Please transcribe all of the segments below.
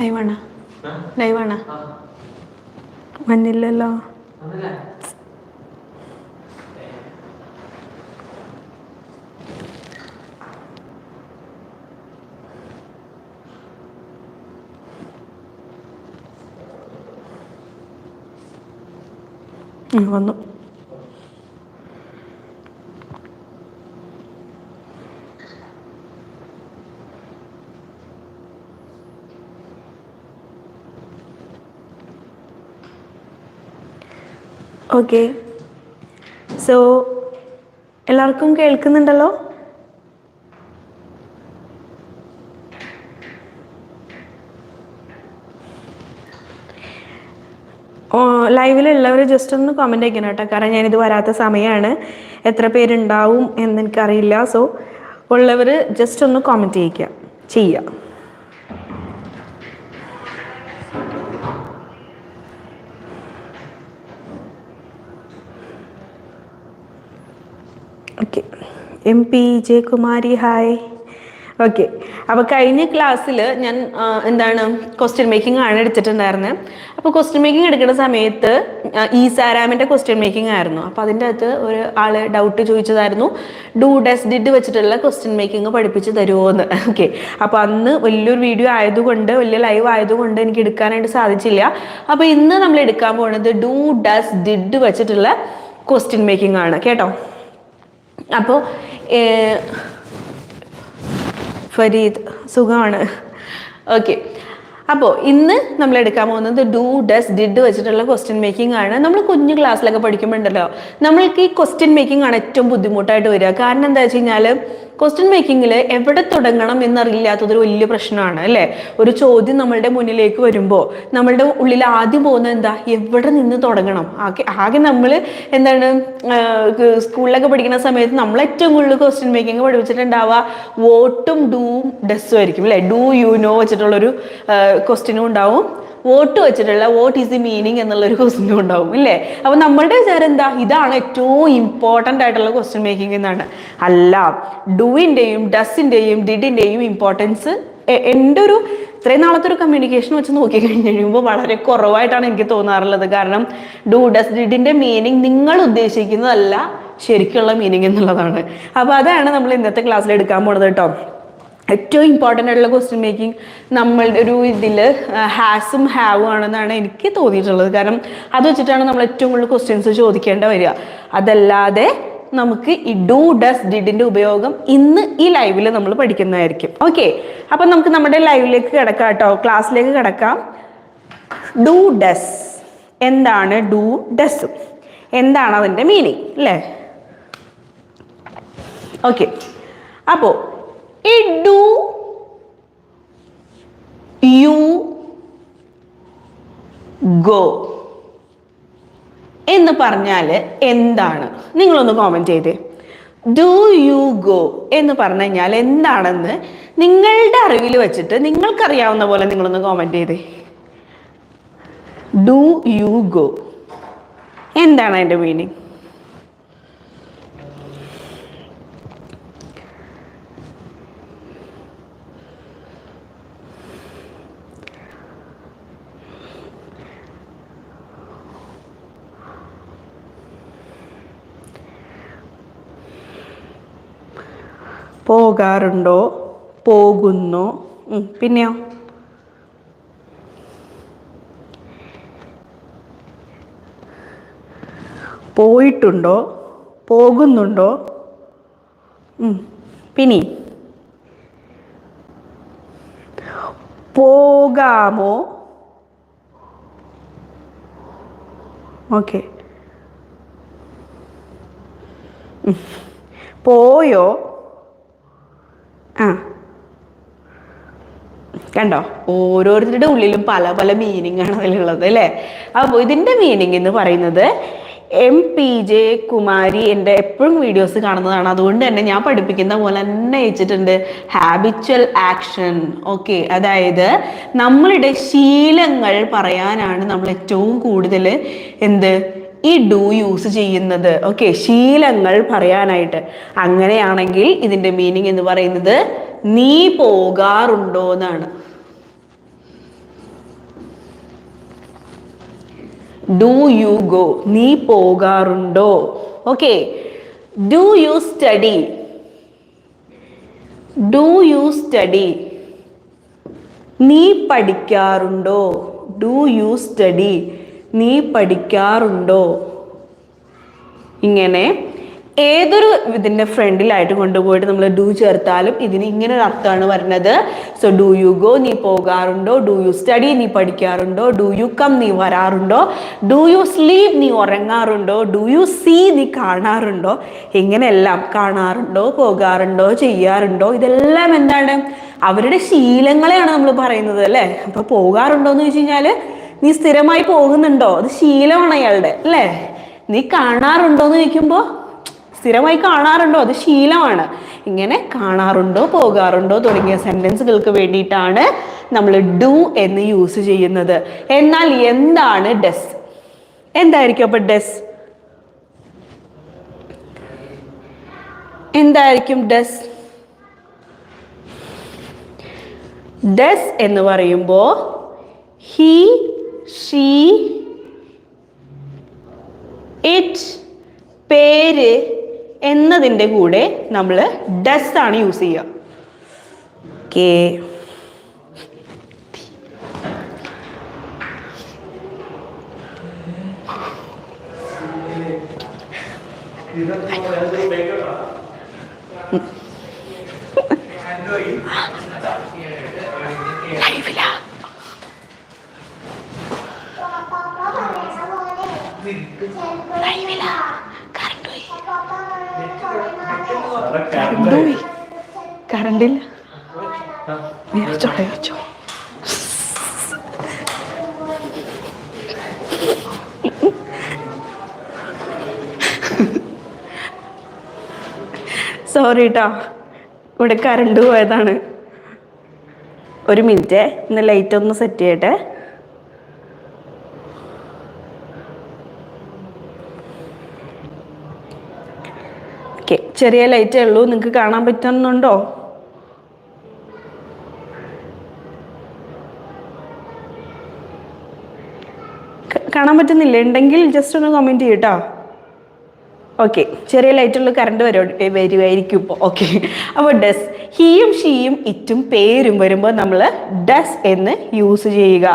ലൈവാണ? ലൈവാണ? മഞ്ഞില്ലല്ലോ ഉം, വന്നു. Okay so എല്ലാവർക്കും കേൾക്കുന്നുണ്ടല്ലോ? ലൈവിലുള്ളവർ ജസ്റ്റ് ഒന്ന് കമന്റ് അയക്കണം കേട്ടോ. കാരണം ഞാനിത് വരാത്ത സമയമാണ് എത്ര പേരുണ്ടാവും എന്നെനിക്കറിയില്ല സോ ഉള്ളവർ ജസ്റ്റ് ഒന്ന് കമന്റ് ചെയ്യിക്കുക ചെയ്യുക okay M P Jayakumari hi. Okay. അപ്പോൾ കഴിഞ്ഞ ക്ലാസ്സിൽ ഞാൻ എന്താണ് ക്വസ്റ്റ്യൻ മേക്കിംഗ് ആണ് എടുത്തിട്ടുണ്ടായിരുന്നത് അപ്പോൾ ക്വസ്റ്റ്യൻ മേക്കിംഗ് എടുക്കുന്ന സമയത്ത് ഈ സാരാമിന്റെ ക്വസ്റ്റ്യൻ മേക്കിംഗ് ആയിരുന്നു. അപ്പോൾ അതിന്റെ അകത്ത് ഒരു ആൾ ഡൗട്ട് ചോദിച്ചതായിരുന്നു. ഡു ഡെസ് ഡിഡ് വെച്ചിട്ടുള്ള ക്വസ്റ്റ്യൻ മേക്കിംഗ് പഠിപ്പിച്ച് തരുമോ എന്ന് ഓക്കെ. അപ്പോൾ അന്ന് വലിയൊരു വീഡിയോ ആയതുകൊണ്ട് വലിയ ലൈവ് ആയതുകൊണ്ട് എനിക്ക് എടുക്കാനായിട്ട് സാധിച്ചില്ല. അപ്പോൾ ഇന്ന് നമ്മൾ എടുക്കാൻ പോകുന്നത് ഡു ഡസ് ഡിഡ് വെച്ചിട്ടുള്ള ക്വസ്റ്റ്യൻ മേക്കിംഗ് ആണ്. കേട്ടോ? അപ്പോൾ ഫരീദ് സുഖമാണ്. ഓക്കെ. അപ്പോൾ ഇന്ന് നമ്മൾ എടുക്കാൻ പോകുന്നത് ഡു ഡസ് ഡിഡ് വെച്ചിട്ടുള്ള ക്വസ്റ്റ്യൻ മേക്കിംഗ് ആണ്. നമ്മൾ കുഞ്ഞു ക്ലാസ്സിലൊക്കെ പഠിക്കുമ്പോണ്ടല്ലോ നമ്മൾക്ക് ഈ ക്വസ്റ്റ്യൻ മേക്കിംഗ് ആണ് ഏറ്റവും ബുദ്ധിമുട്ടായിട്ട് വരിക. കാരണം എന്താ വെച്ച് കഴിഞ്ഞാൽ ക്വസ്റ്റ്യൻ മേക്കിങ്ങിൽ എവിടെ തുടങ്ങണം എന്നറിയില്ലാത്തതൊരു വലിയ പ്രശ്നമാണ് അല്ലേ? ഒരു ചോദ്യം നമ്മളുടെ മുന്നിലേക്ക് വരുമ്പോൾ നമ്മളുടെ ഉള്ളിൽ ആദ്യം പോകുന്നത് എന്താ? എവിടെ നിന്ന് തുടങ്ങണം? ആകെ ആകെ നമ്മൾ എന്താണ് സ്കൂളിലൊക്കെ പഠിക്കുന്ന സമയത്ത് നമ്മൾ ഏറ്റവും കൂടുതൽ ക്വസ്റ്റ്യൻ മേക്കിംഗ് പഠിപ്പിച്ചിട്ടുണ്ടാവുക വോട്ടും ഡൂവും ഡെസ്സും ആയിരിക്കും അല്ലേ? ഡു യു നോ വെച്ചിട്ടുള്ളൊരു ക്വസ്റ്റ്യനും ഉണ്ടാവും. വോട്ട് വെച്ചിട്ടുള്ള വോട്ട് ഈസ് ദി മീനിങ് എന്നുള്ളൊരു ക്വസ്റ്റ്യനും ഉണ്ടാവും ഇല്ലേ? അപ്പൊ നമ്മളുടെ വിചാരം എന്താ? ഇതാണ് ഏറ്റവും ഇമ്പോർട്ടന്റ് ആയിട്ടുള്ള ക്വസ്റ്റ്യൻ മേക്കിംഗ് എന്നാണ്. അല്ല ഡൂവിന്റെയും ഡസിന്റെയും ഡിഡിന്റെയും ഇമ്പോർട്ടൻസ് എന്റെ ഒരു ഇത്രയും നാളത്തെ ഒരു കമ്മ്യൂണിക്കേഷൻ വെച്ച് നോക്കി കഴിഞ്ഞ് കഴിയുമ്പോൾ വളരെ കുറവായിട്ടാണ് എനിക്ക് തോന്നാറുള്ളത്. കാരണം ഡു ഡസ് ഡിഡിന്റെ മീനിങ് നിങ്ങൾ ഉദ്ദേശിക്കുന്നതല്ല ശരിക്കുള്ള മീനിങ് എന്നുള്ളതാണ്. അപ്പോൾ അതാണ് നമ്മൾ ഇന്നത്തെ ക്ലാസ്സിൽ എടുക്കാൻ പോണത് കേട്ടോ. ഏറ്റവും ഇമ്പോർട്ടന്റ് ആയിട്ടുള്ള ക്വസ്റ്റ്യൻ മേക്കിംഗ് നമ്മളുടെ ഒരു ഇതിൽ ഹാസും ഹാവും ആണെന്നാണ് എനിക്ക് തോന്നിയിട്ടുള്ളത്. കാരണം അത് വെച്ചിട്ടാണ് നമ്മൾ ഏറ്റവും കൂടുതൽ ക്വസ്റ്റ്യൻസ് ചോദിക്കേണ്ട വരിക. അതല്ലാതെ നമുക്ക് ഈ ഡു ഡസ് ഡിഡിന്റെ ഉപയോഗം ഇന്ന് ഈ ലൈവിൽ നമ്മൾ പഠിക്കുന്നതായിരിക്കും. ഓക്കെ അപ്പം നമുക്ക് നമ്മുടെ ലൈവിലേക്ക് കിടക്കാം കേട്ടോ. ക്ലാസ്സിലേക്ക് കിടക്കാം. ഡു ഡസ് എന്താണ് ഡു ഡസ് എന്താണ് അതിന്റെ മീനിങ് അല്ലേ ഓക്കെ അപ്പോൾ ഈ ഡു യു. ഗോ. എന്ന് പറഞ്ഞാൽ എന്താണ്? നിങ്ങളൊന്ന് കോമെന്റ് ചെയ്തേ. ഡു യു ഗോ എന്ന് പറഞ്ഞു കഴിഞ്ഞാൽ എന്താണെന്ന് നിങ്ങളുടെ അറിവിൽ വെച്ചിട്ട് നിങ്ങൾക്കറിയാവുന്ന പോലെ നിങ്ങളൊന്ന് കോമെന്റ് ചെയ്തേ. Do you go. എന്താണ് അതിന്റെ മീനിങ് പോകാറുണ്ടോ? പോകുന്നു. പിന്നെയോ? പോയിട്ടുണ്ടോ? പോകുന്നുണ്ടോ? പിന്നെ പോകാമോ? ഓക്കെ. പോയോ? ആ. കണ്ടോ? ഓരോരുത്തരുടെ ഉള്ളിലും പല പല മീനിങ് ആണ് അതിലുള്ളത് അല്ലേ? അപ്പോൾ ഇതിന്റെ മീനിങ് എന്ന് പറയുന്നത് എം പി ജെ കുമാരി എന്റെ എപ്പോഴും വീഡിയോസ് കാണുന്നതാണ്. അതുകൊണ്ട് തന്നെ ഞാൻ പഠിപ്പിക്കുന്ന പോലെ തന്നെ വെച്ചിട്ടുണ്ട് ഹാബിച്വൽ ആക്ഷൻ ഓക്കെ അതായത് നമ്മളുടെ ശീലങ്ങൾ പറയാനാണ് നമ്മൾ ഏറ്റവും കൂടുതൽ എന്ത് ഈ ഡു യൂസ് ചെയ്യുന്നത്. ഓക്കെ ശീലങ്ങൾ പറയാനായിട്ട്. അങ്ങനെയാണെങ്കിൽ ഇതിന്റെ മീനിങ് എന്ന് പറയുന്നത് നീ പോകാറുണ്ടോ എന്നാണ്. ഡു യു ഗോ നീ പോകാറുണ്ടോ? Okay do you study do you study നീ പഠിക്കാറുണ്ടോ? ഡു യു സ്റ്റഡി നീ പഠിക്കാറുണ്ടോ? ഇങ്ങനെ ഏതൊരു ഇതിന്റെ ഫ്രണ്ടിലായിട്ട് കൊണ്ടുപോയിട്ട് നമ്മൾ ഡു ചേർത്താലും ഇതിന് ഇങ്ങനെ ഒരു അർത്ഥമാണ് വരുന്നത്. സോ ഡു യു ഗോ നീ പോകാറുണ്ടോ? ഡു യു സ്റ്റഡി നീ പഠിക്കാറുണ്ടോ? ഡു യു കം നീ വരാറുണ്ടോ? ഡു യു സ്ലീപ് നീ ഉറങ്ങാറുണ്ടോ? ഡു യു സീ നീ കാണാറുണ്ടോ? ഇങ്ങനെയെല്ലാം കാണാറുണ്ടോ? പോകാറുണ്ടോ? ചെയ്യാറുണ്ടോ? ഇതെല്ലാം എന്താണ്? അവരുടെ ശീലങ്ങളെയാണ് നമ്മൾ പറയുന്നത് അല്ലേ? അപ്പോൾ പോകാറുണ്ടോ എന്ന് വെച്ച് കഴിഞ്ഞാൽ നീ സ്ഥിരമായി പോകുന്നുണ്ടോ? അത് ശീലമാണ് അയാളുടെ അല്ലേ? നീ കാണാറുണ്ടോ എന്ന് ചോദിക്കുമ്പോൾ സ്ഥിരമായി കാണാറുണ്ടോ? അത് ശീലമാണ്. ഇങ്ങനെ കാണാറുണ്ടോ പോകാറുണ്ടോ തുടങ്ങിയ സെന്റൻസുകൾക്ക് വേണ്ടിയിട്ടാണ് നമ്മൾ ഡു എന്ന് യൂസ് ചെയ്യുന്നത്. എന്നാൽ എന്താണ് ഡെസ് എന്തായിരിക്കും അപ്പൊ ഡെസ് എന്തായിരിക്കും ഡെസ് ഡെസ് എന്ന് പറയുമ്പോൾ ഹി ഷീ ഇറ്റ് പേര് എന്നതിന്റെ കൂടെ നമ്മൾ ഡസ് ആണ് യൂസ് ചെയ്യുക. ഓക്കേ ലൈവിലാ കറണ്ടില്ല ചോള വെച്ചോ സോറി കേട്ടോ ഇവിടെ കറണ്ട് പോയതാണ്. ഒരു മിനിറ്റ് ഇന്ന് ലൈറ്റ് ഒന്ന് സെറ്റ് ചെയ്യട്ടെ ഓക്കെ ചെറിയ ലൈറ്റേ ഉള്ളൂ. നിങ്ങൾക്ക് കാണാൻ പറ്റുന്നുണ്ടോ? കാണാൻ പറ്റുന്നില്ല? ഉണ്ടെങ്കിൽ ജസ്റ്റ് ഒന്ന് കമന്റ് ചെയ്യട്ടോ. ഓക്കെ ചെറിയ ലൈറ്റുള്ള കറണ്ട് വരും വരുമായിരിക്കും ഇപ്പോൾ ഓക്കെ അപ്പോൾ ഡസ് ഹീയും ഷീയും ഇറ്റും പേരും വരുമ്പോൾ നമ്മൾ ഡസ് എന്ന് യൂസ് ചെയ്യുക.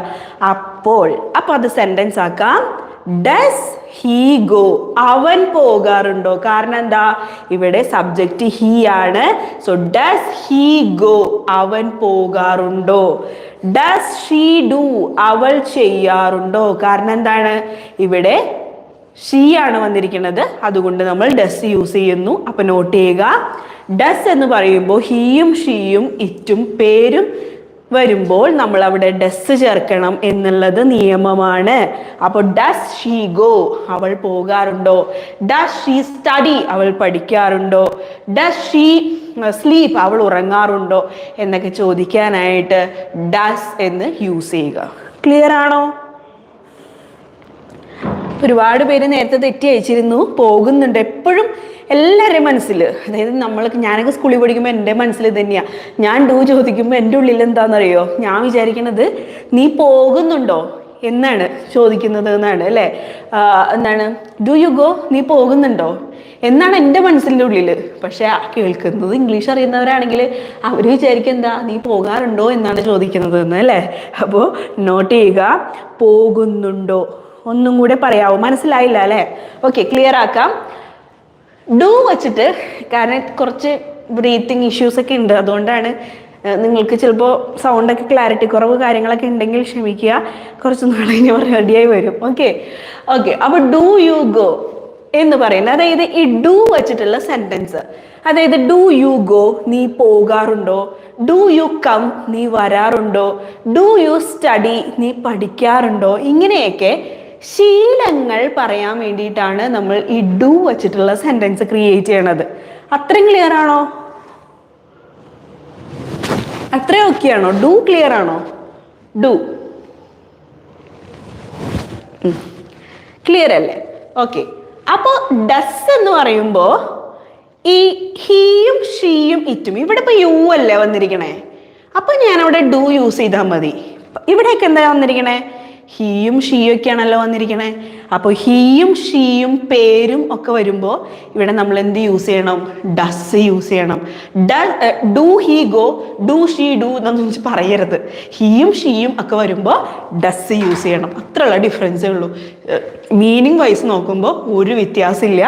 അപ്പോൾ അപ്പോൾ അത് സെന്റൻസ് ആക്കാം. ഡസ് ഹീ ഗോ അവൻ പോകാറുണ്ടോ? കാരണം എന്താ? ഇവിടെ സബ്ജക്റ്റ് ഹീ ആണ്. സോ ഡസ് ഹീ ഗോ അവൻ പോകാറുണ്ടോ? ഡസ് ഷീ ഡു അവൾ ചെയ്യാറുണ്ടോ? കാരണം എന്താണ്? ഇവിടെ ഷീ ആണ് വന്നിരിക്കുന്നത്. അതുകൊണ്ട് നമ്മൾ ഡസ് യൂസ് ചെയ്യുന്നു. അപ്പൊ നോട്ട് ചെയ്യുക. ഡസ് എന്ന് പറയുമ്പോൾ ഹീയും ഷീയും ഇറ്റും പേരും വരുമ്പോൾ നമ്മൾ അവിടെ ഡസ് ചേർക്കണം എന്നുള്ളത് നിയമമാണ്. അപ്പോൾ ഡസ് ഷീ ഗോ അവൾ പോകാറുണ്ടോ? ഡസ് ഷീ സ്റ്റഡി അവൾ പഠിക്കാറുണ്ടോ? ഡസ് ഷീ സ്ലീപ്പ് അവൾ ഉറങ്ങാറുണ്ടോ? എന്നൊക്കെ ചോദിക്കാനായിട്ട് ഡസ് എന്ന് യൂസ് ചെയ്യുക. ക്ലിയർ ആണോ? ഒരുപാട് പേര് നേരത്തെ തെറ്റി അയച്ചിരുന്നു പോകുന്നുണ്ട്. എപ്പോഴും എല്ലാവരുടെയും മനസ്സിൽ അതായത് നമ്മൾക്ക് ഞാനൊക്കെ സ്കൂളിൽ പഠിക്കുമ്പോൾ എന്റെ മനസ്സിൽ തന്നെയാണ് ഞാൻ ഡൂ ചോദിക്കുമ്പോൾ എന്റെ ഉള്ളിൽ എന്താണെന്നറിയോ? ഞാൻ വിചാരിക്കണത് നീ പോകുന്നുണ്ടോ എന്നാണ് ചോദിക്കുന്നത് എന്നാണ് അല്ലേ? എന്താണ്? ഡു യു ഗോ നീ പോകുന്നുണ്ടോ? എന്നാണ് എന്റെ മനസ്സിന്റെ ഉള്ളിൽ. പക്ഷേ കേൾക്കുന്നത് ഇംഗ്ലീഷ് അറിയുന്നവരാണെങ്കിൽ അവർ വിചാരിക്കും എന്താ നീ പോകാറുണ്ടോ? എന്നാണ് ചോദിക്കുന്നത് എന്ന് അല്ലേ? അപ്പോൾ നോട്ട് ചെയ്യുക പോകുന്നുണ്ടോ? ഒന്നും കൂടെ പറയാവോ. മനസ്സിലായില്ല അല്ലേ? ഓക്കെ ക്ലിയർ ആക്കാം. ഡു വച്ചിട്ട് കാരണം കുറച്ച് ബ്രീത്തിങ് ഇഷ്യൂസ് ഒക്കെ ഉണ്ട്. അതുകൊണ്ടാണ് നിങ്ങൾക്ക് ചിലപ്പോൾ സൗണ്ടൊക്കെ ക്ലാരിറ്റി കുറവ് കാര്യങ്ങളൊക്കെ ഉണ്ടെങ്കിൽ ക്ഷമിക്കുക. കുറച്ച് നാളെ കഴിഞ്ഞ് റെഡിയായി വരും. ഓക്കെ ഓക്കെ അപ്പോൾ ഡു യു ഗോ എന്ന് പറയുന്നത് അതായത് ഈ ഡു വച്ചിട്ടുള്ള സെന്റൻസ് അതായത് ഡു യു ഗോ നീ പോകാറുണ്ടോ? ഡു യു കം നീ വരാറുണ്ടോ? ഡു യു സ്റ്റഡി നീ പഠിക്കാറുണ്ടോ? ഇങ്ങനെയൊക്കെ ശീലങ്ങൾ പറയാൻ വേണ്ടിയിട്ടാണ് നമ്മൾ ഈ ഡു വച്ചിട്ടുള്ള സെന്റൻസ് ക്രിയേറ്റ് ചെയ്യണത്. അത്രയും ക്ലിയർ ആണോ? അത്രയും ഓക്കെ ആണോ? ഡു ക്ലിയർ ആണോ? ഡു. ക്ലിയർ അല്ലേ? ഓക്കെ അപ്പോൾ ഡസ് എന്ന് പറയുമ്പോൾ ഈ ഹീയും ഷീയും ഇറ്റും ഇവിടെ ഇപ്പോൾ യു അല്ലേ വന്നിരിക്കണേ? അപ്പോൾ ഞാൻ അവിടെ ഡു യൂസ് ചെയ്താൽ മതി. ഇവിടെയൊക്കെ എന്താ വന്നിരിക്കണേ? ഹീയും ഷീയും ഒക്കെയാണല്ലോ വന്നിരിക്കണേ. അപ്പോൾ ഹീയും ഷീയും പേരും ഒക്കെ വരുമ്പോൾ ഇവിടെ നമ്മൾ എന്ത് യൂസ് ചെയ്യണം? ഡസ് യൂസ് ചെയ്യണം. Do he go do she do എന്നൊന്നും പറയരുത്. ഹീയും ഷീയും ഒക്കെ വരുമ്പോൾ ഡസ് യൂസ് ചെയ്യണം. അത്രയുള്ള ഡിഫറൻസേ ഉള്ളൂ. മീനിങ് വൈസ് നോക്കുമ്പോൾ ഒരു വ്യത്യാസമില്ല.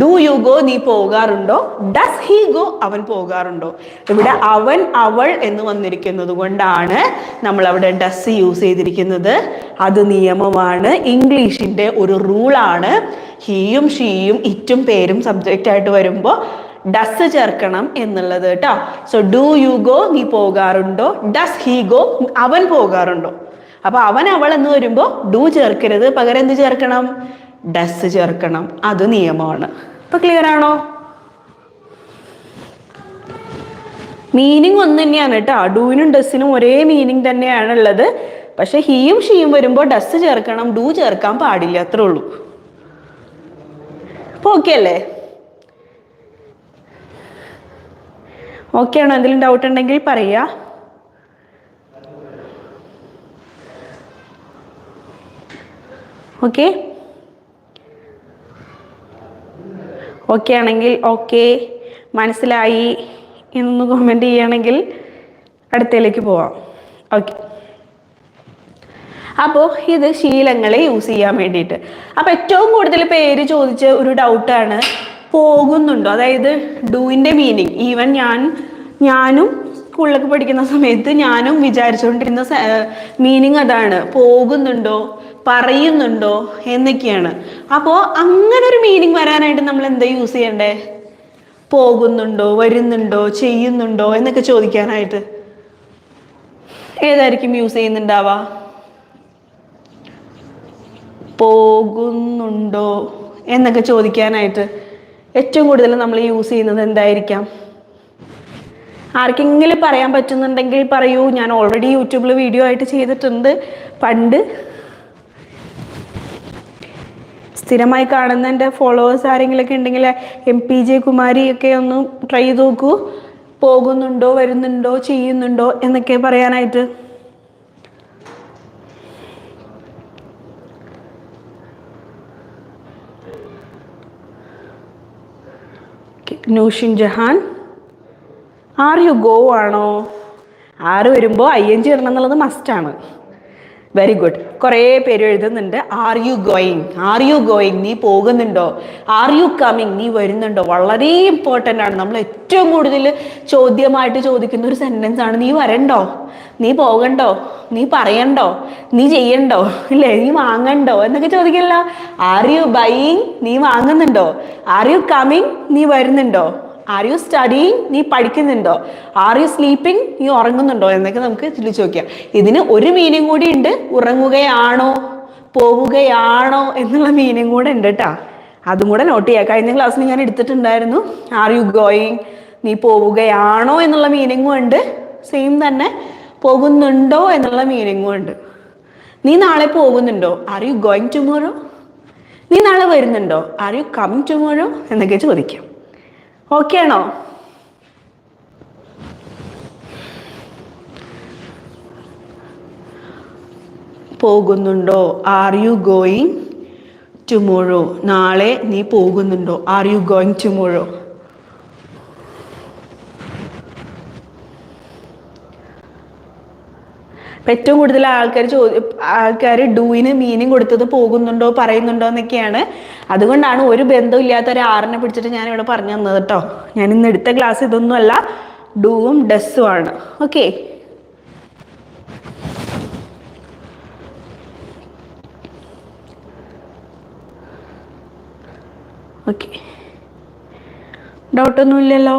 ഡു യു ഗോ നീ പോകാറുണ്ടോ? ഡസ് ഹീ ഗോ അവൻ പോകാറുണ്ടോ? ഇവിടെ അവൻ അവൾ എന്ന് വന്നിരിക്കുന്നത് കൊണ്ടാണ് നമ്മൾ അവിടെ ഡസ് യൂസ് ചെയ്തിരിക്കുന്നത്. അത് നിയമമാണ്. ഇംഗ്ലീഷിന്റെ ഒരു റൂളാണ്. ഹീയും ഷീയും ഇറ്റും പേരും സബ്ജക്റ്റ് ആയിട്ട് വരുമ്പോൾ ഡസ് ചേർക്കണം എന്നുള്ളത് കേട്ടോ. സോ ഡു യു ഗോ നീ പോകാറുണ്ടോ? ഡസ് ഹീ ഗോ അവൻ പോകാറുണ്ടോ? അപ്പൊ അവൻ അവൾ എന്ന് വരുമ്പോൾ ഡു ചേർക്കരുത്. പകരം എന്ത് ചേർക്കണം? ഡസ് ചേർക്കണം. അത് നിയമമാണ്. ഇപ്പൊ ക്ലിയർ ആണോ? മീനിങ് ഒന്ന് തന്നെയാണ് കേട്ടോ ഡൂവിനും ഡസ്സിനും ഒരേ മീനിങ് തന്നെയാണ് ഉള്ളത് പക്ഷെ ഹീയും ഷീയും വരുമ്പോൾ ഡസ് ചേർക്കണം ഡു ചേർക്കാൻ പാടില്ല അത്രേ ഉള്ളൂ. അപ്പൊ ഓക്കെ അല്ലേ? ഓക്കെ ആണോ? എന്തെങ്കിലും ഡൗട്ട് ഉണ്ടെങ്കിൽ പറയാ. ഓക്കെ ഓക്കെ ആണെങ്കിൽ ഓക്കെ മനസ്സിലായി എന്നൊന്ന് കമന്റ് ചെയ്യുകയാണെങ്കിൽ അടുത്തയിലേക്ക് പോവാം. ഓക്കെ അപ്പോൾ ഇത് ശീലങ്ങളെ യൂസ് ചെയ്യാൻ വേണ്ടിയിട്ട്. അപ്പോൾ ഏറ്റവും കൂടുതൽ പേര് ചോദിച്ച ഒരു ഡൗട്ടാണ് പോകുന്നുണ്ടോ? അതായത് ഡൂവിന്റെ മീനിങ് ഈവൻ ഞാൻ ഞാനും സ്കൂളിലൊക്കെ പഠിക്കുന്ന സമയത്ത് ഞാനും വിചാരിച്ചുകൊണ്ടിരുന്ന മീനിങ് അതാണ്. പോകുന്നുണ്ടോ? പറയുന്നുണ്ടോ? എന്നൊക്കെയാണ്. അപ്പോൾ അങ്ങനെ ഒരു മീനിങ് വരാനായിട്ട് നമ്മൾ എന്താ യൂസ് ചെയ്യണ്ടേ? പോകുന്നുണ്ടോ? വരുന്നുണ്ടോ? ചെയ്യുന്നുണ്ടോ? എന്നൊക്കെ ചോദിക്കാനായിട്ട്. ഏതായിരിക്കും യൂസ് ചെയ്യുന്നുണ്ടാവാ പോകുന്നുണ്ടോ എന്നൊക്കെ ചോദിക്കാനായിട്ട് ഏറ്റവും കൂടുതൽ നമ്മൾ യൂസ് ചെയ്യുന്നത് എന്തായിരിക്കാം? ആർക്കെങ്കിലും പറയാൻ പറ്റുന്നുണ്ടെങ്കിൽ പറയൂ. ഞാൻ ഓൾറെഡി യൂട്യൂബിൽ വീഡിയോ ആയിട്ട് ചെയ്തിട്ടുണ്ട്. പണ്ട് സ്ഥിരമായി കാണുന്ന എന്റെ ഫോളോവേഴ്സ് ആരെങ്കിലുമൊക്കെ ഉണ്ടെങ്കിൽ എം പി ജെ കുമാരി ഒക്കെ ഒന്ന് ട്രൈ ചെയ്ത് നോക്കൂ. പോകുന്നുണ്ടോ വരുന്നുണ്ടോ ചെയ്യുന്നുണ്ടോ എന്നൊക്കെ പറയാനായിട്ട് Nushin Jahan. Are you go ആണോ? ആറ് വരുമ്പോൾ ഐ എൻ ജി ഇടണം എന്നുള്ളത് മസ്റ്റാണ് വെരി ഗുഡ് കുറേ പേര് എഴുതുന്നുണ്ട്. Are you going are you going നീ പോകുന്നുണ്ടോ? ആർ യു കമ്മിങ് നീ വരുന്നുണ്ടോ? വളരെ ഇമ്പോർട്ടന്റ് ആണ്. നമ്മൾ ഏറ്റവും കൂടുതൽ ചോദ്യമായിട്ട് ചോദിക്കുന്ന ഒരു സെന്റൻസ് ആണ് നീ വരണ്ടോ? നീ പോകണ്ടോ? നീ പറയണ്ടോ? നീ ചെയ്യണ്ടോ? ഇല്ലേ? നീ വാങ്ങണ്ടോ? എന്നൊക്കെ ചോദിക്കല്ലോ ആർ യു ബൈയിങ് നീ വാങ്ങുന്നുണ്ടോ? ആർ യു കമ്മിങ് നീ വരുന്നുണ്ടോ? ആർ യു സ്റ്റഡിങ് നീ പഠിക്കുന്നുണ്ടോ? ആർ യു സ്ലീപ്പിംഗ് നീ ഉറങ്ങുന്നുണ്ടോ? എന്നൊക്കെ നമുക്ക് ചിന്തിച്ച് നോക്കിയാം. ഇതിന് ഒരു മീനിങ് കൂടി ഉണ്ട്. ഉറങ്ങുകയാണോ? പോവുകയാണോ? എന്നുള്ള മീനിങ് കൂടെ ഉണ്ട് കേട്ടാ അതും കൂടെ നോട്ട് ചെയ്യാം. കഴിഞ്ഞ ക്ലാസ്സിൽ ഞാൻ എടുത്തിട്ടുണ്ടായിരുന്നു. ആർ യു ഗോയിങ് നീ പോവുകയാണോ? എന്നുള്ള മീനിങ്ങും ഉണ്ട്. സെയിം തന്നെ. പോകുന്നുണ്ടോ? എന്നുള്ള മീനിങ്ങും ഉണ്ട്. നീ നാളെ പോകുന്നുണ്ടോ? ആർ യു ഗോയിങ് ടുമോറോ നീ നാളെ വരുന്നുണ്ടോ? ആർ യു കമ്മിങ് ടുമോറോ എന്നൊക്കെ ചോദിക്കാം. ഓക്കെ ആണോ? പോകുന്നുണ്ടോ? ആർ യു ഗോയിങ് ടുമോറോ നാളെ നീ പോകുന്നുണ്ടോ? ആർ യു ഗോയിങ് ഏറ്റവും കൂടുതൽ ആൾക്കാർ ചോദ്യം ആൾക്കാർ ഡൂയിന് മീനിങ് കൊടുത്തത് പോകുന്നുണ്ടോ പറയുന്നുണ്ടോ എന്നൊക്കെയാണ്. അതുകൊണ്ടാണ് ഒരു ബന്ധമില്ലാത്ത ഒരു ആറിനെ പിടിച്ചിട്ട് ഞാൻ ഇവിടെ പറഞ്ഞു തന്നത് കേട്ടോ. ഞാൻ ഇന്ന് എടുത്ത ക്ലാസ് ഇതൊന്നുമല്ല ഡൂവും ഡസ്സും ആണ്. ഓക്കെ. ഓക്കെ. ഡൗട്ടൊന്നുമില്ലല്ലോ?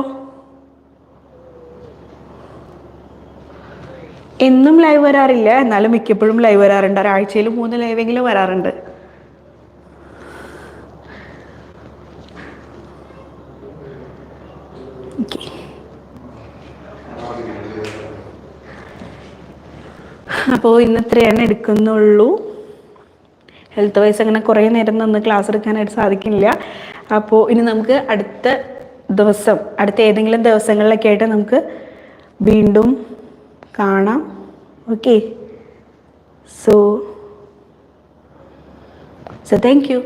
എന്നും ലൈവ് വരാറില്ല. എന്നാലും മിക്കപ്പോഴും ലൈവ് വരാറുണ്ട്. ഒരാഴ്ചയിൽ മൂന്ന് ലൈവെങ്കിലും വരാറുണ്ട്. അപ്പോൾ ഇന്ന് ഇത്രയാണ് എടുക്കുന്നുള്ളൂ. ഹെൽത്ത് വൈസ് അങ്ങനെ കുറേ നേരം നിന്ന് ക്ലാസ് എടുക്കാനായിട്ട് സാധിക്കില്ല അപ്പോൾ ഇനി നമുക്ക് അടുത്ത ദിവസം അടുത്ത ഏതെങ്കിലും ദിവസങ്ങളിലൊക്കെ ആയിട്ട് നമുക്ക് വീണ്ടും കാണാം. Okay so so thank you